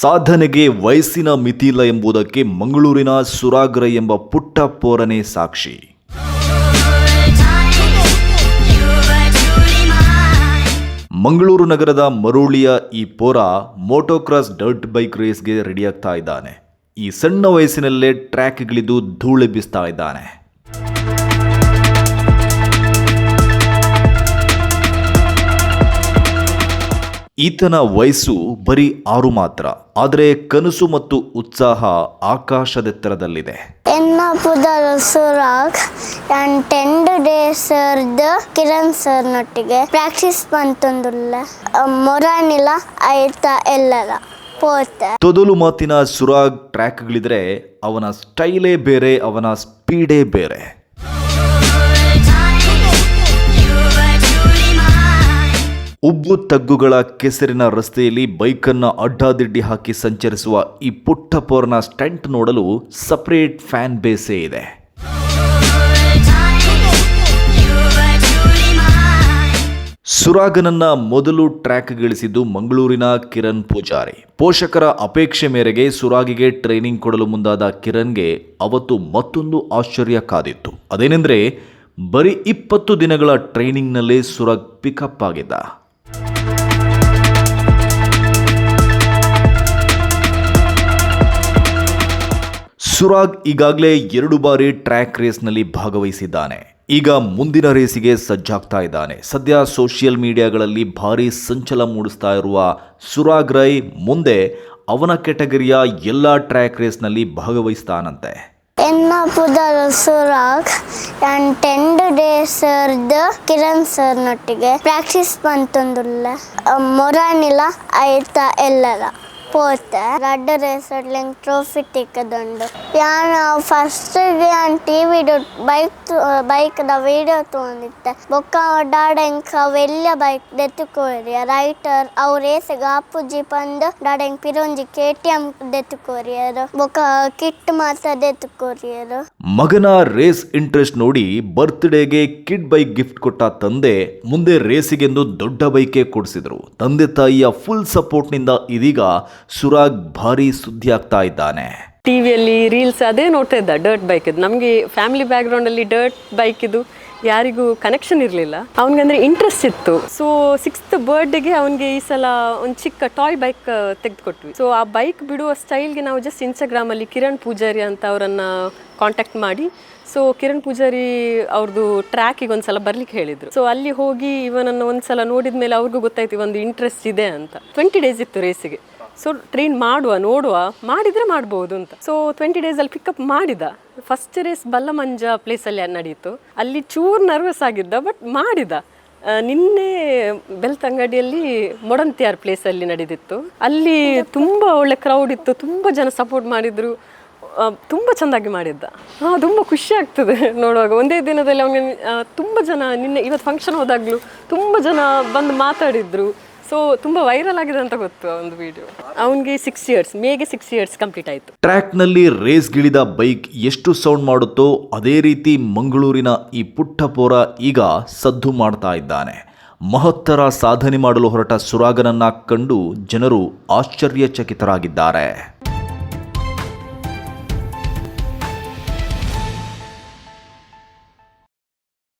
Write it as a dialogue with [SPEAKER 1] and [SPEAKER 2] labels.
[SPEAKER 1] ಸಾಧನೆಗೆ ವಯಸ್ಸಿನ ಮಿತಿಯಿಲ್ಲ ಎಂಬುದಕ್ಕೆ ಮಂಗಳೂರಿನ ಸುರಾಗ್ರ ಎಂಬ ಪುಟ್ಟ ಪೋರನೆ ಸಾಕ್ಷಿ. ಮಂಗಳೂರು ನಗರದ ಮರುಳಿಯ ಈ ಪೋರ ಮೋಟೋಕ್ರಾಸ್ ಡರ್ಟ್ ಬೈಕ್ ರೇಸ್ಗೆ ರೆಡಿಯಾಗ್ತಾ ಇದ್ದಾನೆ. ಈ ಸಣ್ಣ ವಯಸ್ಸಿನಲ್ಲೇ ಟ್ರ್ಯಾಕ್ಗಿಳಿದು ಧೂಳೆಬ್ಬಿಸ್ತಾ ಇದ್ದಾನೆ. ಈತನ ವಯಸ್ಸು ಬರೀ ಆರು ಮಾತ್ರ ಆದರೆ ಕನಸು ಮತ್ತು ಉತ್ಸಾಹ ಆಕಾಶದೆತ್ತರದಲ್ಲಿದೆ.
[SPEAKER 2] ಡೇಸ್ ಕಿರಣ್ ಸರ್ನೊಟ್ಟಿಗೆ ಪ್ರಾಕ್ಟೀಸ್ ಬಂತಂದುಲ್ಲ. ಮೊರಾನಿಲ ಆಯ್ತ ಎಲ್ಲರ ಪೋತೆ.
[SPEAKER 1] ತೊದಲು ಮಾತಿನ ಸುರಾಗ್ ಟ್ರ್ಯಾಕ್ಗಳಿದ್ರೆ ಅವನ ಸ್ಟೈಲೇ ಬೇರೆ ಅವನ ಸ್ಪೀಡೇ ಬೇರೆ. ಉಬ್ಬು ತಗ್ಗುಗಳ ಕೆಸರಿನ ರಸ್ತೆಯಲ್ಲಿ ಬೈಕನ್ನು ಅಡ್ಡಾದಿಡ್ಡಿ ಹಾಕಿ ಸಂಚರಿಸುವ ಈ ಪುಟ್ಟ ಪೋರ್ನ ಸ್ಟಂಟ್ ನೋಡಲು ಸಪರೇಟ್ ಫ್ಯಾನ್ ಬೇಸೇ ಇದೆ. ಸುರಾಗನನ್ನ ಮೊದಲು ಟ್ರ್ಯಾಕ್ ಗಳಿಸಿದ್ದು ಮಂಗಳೂರಿನ ಕಿರಣ್ ಪೂಜಾರಿ. ಪೋಷಕರ ಅಪೇಕ್ಷೆ ಮೇರೆಗೆ ಸುರಾಗಿಗೆ ಟ್ರೈನಿಂಗ್ ಕೊಡಲು ಮುಂದಾದ ಕಿರಣ್ಗೆ ಅವತ್ತು ಮತ್ತೊಂದು ಆಶ್ಚರ್ಯ ಕಾದಿತ್ತು. ಅದೇನೆಂದರೆ, ಬರೀ ಇಪ್ಪತ್ತು ದಿನಗಳ ಟ್ರೈನಿಂಗ್ನಲ್ಲೇ ಸುರಾಗ್ ಪಿಕಪ್ ಆಗಿದ್ದ. ಸುರಾಗ್ ಈಗಾಗಲೇ ಎರಡು ಬಾರಿ ಟ್ರ್ಯಾಕ್ ರೇಸ್ನಲ್ಲಿ ಭಾಗವಹಿಸಿದ್ದಾನೆ. ಈಗ ಮುಂದಿನ ರೇಸಿಗೆ ಸಜ್ಜಾಗ್ತಾ ಇದ್ದಾನೆ. ಸದ್ಯ ಸೋಷಿಯಲ್ ಮೀಡಿಯಾಗಳಲ್ಲಿ ಭಾರಿ ಸಂಚಲ ಮೂಡಿಸ್ತಾ ಇರುವ ಸುರಾಗ್ ರೈ ಮುಂದೆ ಅವನ ಕೆಟಗರಿಯ ಎಲ್ಲ ಟ್ರ್ಯಾಕ್ ರೇಸ್ನಲ್ಲಿ ಭಾಗವಹಿಸ್ತಾನಂತೆ.
[SPEAKER 2] ಸುರಾಗ್ ನಾನು ಟೆನ್ ಸರ್ದ ಕಿರಣ್ ಸರ್ನೊಟ್ಟಿಗೆ ಪ್ರಾಕ್ಟೀಸ್ ಬಂತಂದ್ರೆ ಮೊರಾನಿಲ ಆಯ್ತಾ ಎಲ್ಲರ. ಲೆಂಗ್ ಟ್ರೋಫಿ ತಿಕ್ಕದುಂಡು ಯಾನ್ ಫಸ್ಟ್ ಯಾನ್ ಟಿ ವಿಡು ಬೈಕ್ ಬೈಕ್ದ ವಿಡಿಯೋ ತೊಗೊಂಡಿತ್ತೆ ಬೊಕ್ಕ ಡಾಡ ಎಂಕವೆಲ್ಯ ಬೈಕ್ ದೆತ್ತುಕೋರಿ. ರೈಟರ್ ಅವ್ರ ರೇಸಿಗೆ ಅಪ್ಪುಜಿ ಪಂದ್ ಡಾಡ ಪಿರೊಂಜಿ ಕೆ ಟಿ ಎಂ ದೆತ್ತುಕೋರಿಯರು. ಬೊಕ್ಕ ಕಿಟ್ ಮಾತ ದೆತ್ತುಕೋರಿಯರು.
[SPEAKER 1] ಮಗನ ರೇಸ್ ಇಂಟ್ರೆಸ್ಟ್ ನೋಡಿ ಬರ್ತ್ಡೇಗೆ ಕಿಡ್ ಬೈಕ್ ಗಿಫ್ಟ್ ಕೊಟ್ಟ ತಂದೆ ಮುಂದೆ ರೇಸಿಗೆಂದು ದೊಡ್ಡ ಬೈಕೇ ಕೊಡಿಸಿದ್ರು. ತಂದೆ ತಾಯಿಯ ಫುಲ್ ಸಪೋರ್ಟ್ನಿಂದ ಇದೀಗ ಸುರಾಗ್ ಭಾರಿ ಸುದ್ದಿ ಆಗ್ತಾ ಇದ್ದಾನೆ.
[SPEAKER 3] ಟಿವಿಯಲ್ಲಿ ರೀಲ್ಸ್ ಅದೇ ನೋಡ್ತಾ ಇದ್ದ ಡರ್ಟ್ ಬೈಕ್ ಇದು. ನಮಗೆ ಫ್ಯಾಮಿಲಿ ಬ್ಯಾಕ್ಗ್ರೌಂಡ್ ಅಲ್ಲಿ ಡರ್ಟ್ ಬೈಕ್ ಇದು ಯಾರಿಗೂ ಕನೆಕ್ಷನ್ ಇರಲಿಲ್ಲ. ಅವನಿಗಂದ್ರೆ ಇಂಟ್ರೆಸ್ಟ್ ಇತ್ತು. ಸೊ ಸಿಕ್ಸ್ತ್ ಬರ್ಡೇಗೆ ಅವನಿಗೆ ಈ ಸಲ ಒಂದು ಚಿಕ್ಕ ಟಾಯ್ ಬೈಕ್ ತೆಗೆದುಕೊಟ್ವಿ. ಸೊ ಆ ಬೈಕ್ ಬಿಡುವ ಸ್ಟೈಲ್ಗೆ ನಾವು ಜಸ್ಟ್ ಇನ್ಸ್ಟಾಗ್ರಾಮಲ್ಲಿ ಕಿರಣ್ ಪೂಜಾರಿ ಅಂತ ಅವರನ್ನು ಕಾಂಟ್ಯಾಕ್ಟ್ ಮಾಡಿ ಸೊ ಕಿರಣ್ ಪೂಜಾರಿ ಅವ್ರದ್ದು ಟ್ರ್ಯಾಕಿಗೆ ಒಂದ್ಸಲ ಬರ್ಲಿಕ್ಕೆ ಹೇಳಿದ್ರು. ಸೊ ಅಲ್ಲಿ ಹೋಗಿ ಇವನನ್ನು ಒಂದ್ಸಲ ನೋಡಿದ ಮೇಲೆ ಅವ್ರಿಗೂ ಗೊತ್ತಾಯ್ತು ಒಂದು ಇಂಟ್ರೆಸ್ಟ್ ಇದೆ ಅಂತ. ಟ್ವೆಂಟಿ ಡೇಸ್ ಇತ್ತು ರೇಸಿಗೆ ಸೊ ಟ್ರೈನ್ ಮಾಡುವ, ನೋಡುವ, ಮಾಡಿದರೆ ಮಾಡ್ಬೋದು ಅಂತ. ಸೊ ಟ್ವೆಂಟಿ ಡೇಸಲ್ಲಿ ಪಿಕಪ್ ಮಾಡಿದ. ಫಸ್ಟ್ ರೇಸ್ ಬಲ್ಲಮಂಜ ಪ್ಲೇಸಲ್ಲಿ ನಡೆಯಿತು ಅಲ್ಲಿ ಚೂರು ನರ್ವಸ್ ಆಗಿದ್ದ ಬಟ್ ಮಾಡಿದ. ನಿನ್ನೆ ಬೆಲ್ತಂಗಡಿಯಲ್ಲಿ ಮೊಡಂತಿಯಾರ್ ಪ್ಲೇಸಲ್ಲಿ ನಡೆದಿತ್ತು. ಅಲ್ಲಿ ತುಂಬ ಒಳ್ಳೆ ಕ್ರೌಡ್ ಇತ್ತು, ತುಂಬ ಜನ ಸಪೋರ್ಟ್ ಮಾಡಿದರು. ತುಂಬ ಚೆಂದಾಗಿ ಮಾಡಿದ್ದ. ಹಾಂ ತುಂಬ ಖುಷಿ ಆಗ್ತದೆ ನೋಡುವಾಗ. ಒಂದೇ ದಿನದಲ್ಲಿ ಅವನಿಗೆ ತುಂಬ ಜನ ನಿನ್ನೆ ಇವತ್ತು ಫಂಕ್ಷನ್ ಹೋದಾಗಲೂ ತುಂಬ ಜನ ಬಂದು ಮಾತಾಡಿದ್ರು. ಸೊ ತುಂಬ ವೈರಲ್ ಆಗಿದೆ ಅಂತ ಗೊತ್ತು ಆ ಒಂದು ವಿಡಿಯೋ ಅವನಿಗೆ ಸಿಕ್ಸ್ ಇಯರ್ಸ್ ಮೇಗೆ ಸಿಕ್ಸ್ ಇಯರ್ಸ್ ಕಂಪ್ಲೀಟ್ ಆಯಿತು.
[SPEAKER 1] ಟ್ರ್ಯಾಕ್ನಲ್ಲಿ ರೇಸ್ಗಿಳಿದ ಬೈಕ್ ಎಷ್ಟು ಸೌಂಡ್ ಮಾಡುತ್ತೋ ಅದೇ ರೀತಿ ಮಂಗಳೂರಿನ ಈ ಪುಟ್ಟ ಪೋರ ಈಗ ಸದ್ದು ಮಾಡ್ತಾ ಇದ್ದಾನೆ. ಮಹತ್ತರ ಸಾಧನೆ ಮಾಡಲು ಹೊರಟ ಸುರಾಗನನ್ನ ಕಂಡು ಜನರು ಆಶ್ಚರ್ಯಚಕಿತರಾಗಿದ್ದಾರೆ.